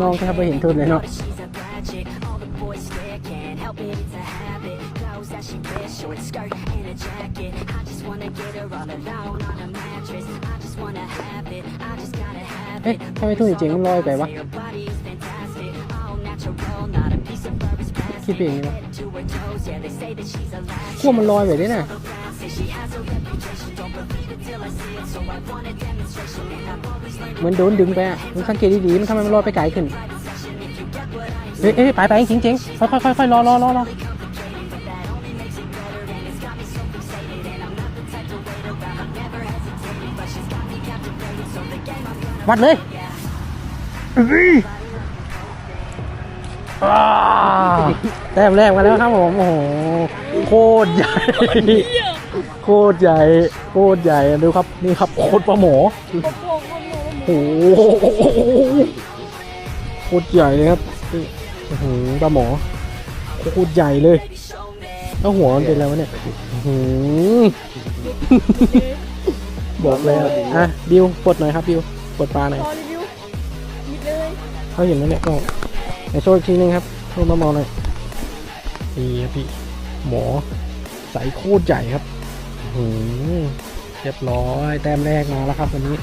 น้องแค่ไปเห็นทุนเลยเนาะ She's a bad chick, all the boys stare, can't help it, it's a habit. Clothes that she wears, short skirt and a jacket. I just wanna get her all alone on a mattress. I just wanna have it, I just gotta have เอ๊ะ it. ทำไมทุนเจ๋งมันลอยไปวะ Your body is fantastic, all natural, not a piece of fur is คิด plastic. เองนะ Head to her toes, yeah, they say that she's a latch. ขั้วมันลอยไปด้วยนะ Say she has a reputation, don't believe it till I see it. So I want a demonstration, and I've always learned เหมือนโดนดึงไปอะมึงสังเกตดีๆมันทำไมมันลอยไปไกลขึ้นเฮ้ยเอ้ยไปไปจริงจริงๆค่อยค่อยค่อยๆรอรอรอรอวัดเลยอื้ออ้าวแต้มแรกมาแล้วครับผม โอ้โห โคตรใหญ่ โคตรใหญ่ โคตรใหญ่ดูครับ นี่ครับโคตรปลาหมอโอ้โหโคตรใหญ่เลยครับนี่อื้อหือปลาหมอโคตรใหญ่เลยแล้วหัวมันเป็นอะไรวะเนี่ยอื้อหือบอกแล้วอะบิวปลดหน่อยครับบิวปลดปลาหน่อยพอรีวิวหยิบเลยเขาเห็นแล้วเนี่ยก็ไหนโชว์อีกทีนึงครับโชว์มามองหน่อยนี่ครับพี่หมอใสโคตรใหญ่ครับอื้อหือ เรียบร้อย แต้มแรกมาแล้วครับวันนี้